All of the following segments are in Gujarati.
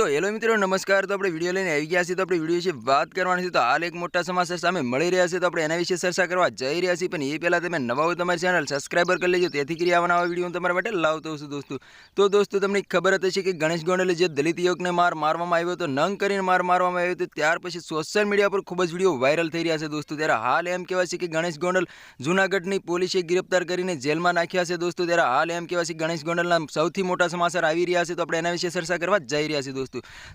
તો હેલો મિત્રો, નમસ્કાર. તો આપણે વીડિયો લઈને આવી ગયા છીએ. તો આપણે વીડિયો વિશે વાત કરવાની છે. તો હાલ એક મોટા સમાચાર સામે મળી રહ્યા છે. તો આપણે એના વિશે ચર્ચા કરવા જઈ રહ્યા છીએ. પણ એ પહેલાં તમે નવા હોય તમારી ચેનલ સબસ્ક્રાઈબર કરી લેજો. તેથી કરી આવવાના આવા વીડિયો હું તમારા માટે લાવતો છું, દોસ્તો. તો દોસ્તો, તમને ખબર હતી હશે કે ગણેશ ગોંડલે જે દલિત યુવકને માર મારવામાં આવ્યો હતો, નંગ કરીને માર મારવામાં આવ્યો હતો, ત્યાર પછી સોશિયલ મીડિયા પર ખૂબ જ વીડિયો વાયરલ થઈ રહ્યા છે, દોસ્તો. ત્યારે હાલ એમ કહેવાય છે કે ગણેશ ગોંડલ જૂનાગઢની પોલીસે ગિરફ્તાર કરીને જેલમાં નાખ્યા છે, દોસ્તો. ત્યારે હાલ એમ કહેવાય છે ગણેશ ગોંડલના સૌથી મોટા સમાચાર આવી રહ્યા છે. તો આપણે એના વિશે ચર્ચા કરવા જઈ રહ્યા છીએ, દોસ્તો.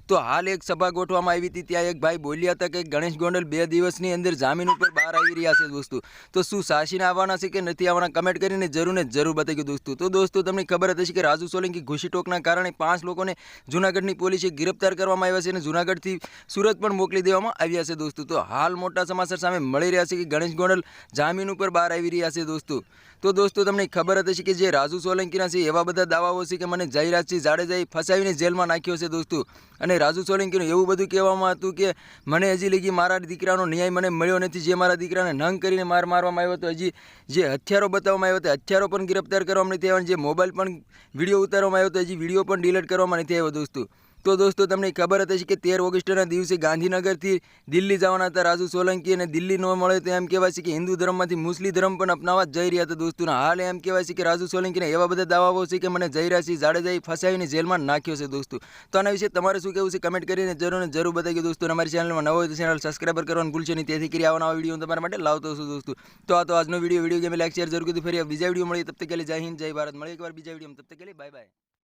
તો હાલ એક સભા ગોઠવામાં આવી હતી. ત્યાં એક ભાઈ બોલ્યા હતા કે ગણેશ ગોંડલ બે દિવસની અંદર જામીન ઉપર બહાર આવી રહ્યા છે દોસ્તો. તો શું સાસીને આવવાના છે કે નથી આવવાના? કમેન્ટ કરીને જરૂર ને જરૂર બતાવી દોસ્તો. તો દોસ્તો, તમને ખબર હતી કે રાજુ સોલંકી ઘુસી ટોકના કારણે પાંચ લોકોને જૂનાગઢની પોલીસે ગિરફ્તાર કરવામાં આવ્યા છે અને જૂનાગઢથી સુરત પણ મોકલી દેવામાં આવ્યા છે દોસ્તો. તો હાલ મોટા સમાચાર સામે મળી રહ્યા છે કે ગણેશ ગોંડલ જામીન ઉપર બહાર આવી રહ્યા છે દોસ્તો. તો દોસ્તો, તમને ખબર હતી કે જે રાજુ સોલંકીના છે, એવા બધા દાવાઓ છે કે મને જયરાજસિંહ જાડેજાએ ફસાવીને જેલમાં નાખ્યો છે દોસ્તો. અને રાજુ સોલંકીનું એવું બધું કહેવામાં હતું કે, મને હજી લગી મારા દીકરાનો ન્યાય મને મળ્યો નથી, જે મારા દીકરાને નંગ કરીને માર મારવામાં આવ્યો હતો, હજી જે હથિયારો બતાવવામાં આવ્યો હતો, હથિયારો પણ ગિરફ્તાર કરવામાં નથી આવ્યા જે મોબાઈલ પણ વીડિયો ઉતારવામાં આવ્યો હતો, હજી વીડિયો પણ ડિલીટ કરવામાં નથી આવ્યો દોસ્તો. તો દોસ્તો, તમને ખબર હતી કે તેર ઓગસ્ટના દિવસે ગાંધીનગરથી દિલ્હી જવાના હતા રાજુ સોલંકી અને દિલ્હી ન મળે તો એમ કહેવાય છે કે હિન્દુ ધર્મમાંથી મુસ્લિમ ધર્મ પણ અપનાવવા જઈ રહ્યા હતા દોસ્તોના. હાલ એમ કહેવાય છે કે રાજુ સોલંકીને એવા બધા દાવાઓ છે કે મને જયરાજસિંહ જાડેજાએ ફસાવીને જેલમાં નાખ્યો છે દોસ્તો. તો આના વિશે તમારે શું કહેવું છે કમેન્ટ કરીને જરૂર ને જરૂર બતાવી દોસ્તો. અમારી ચેનલમાં નવો ચેનલ સબસ્ક્રાઈબર કરવાનું ભૂલશે નહીં. તેથી કરી આવવાના વીડિયો તમારા માટે લાવતો છું દોસ્તો. તો આ તો આજનો વીડિયો. વીડિયો ગમે લાઈક, શેર જરૂર કીધું. ફરી બીજા વીડિયો મળીએ. તબ તક જય હિન્દ, જય ભારત. મળીએ એકવાર બીજા વીડિયો તબ તક કે બાય બાય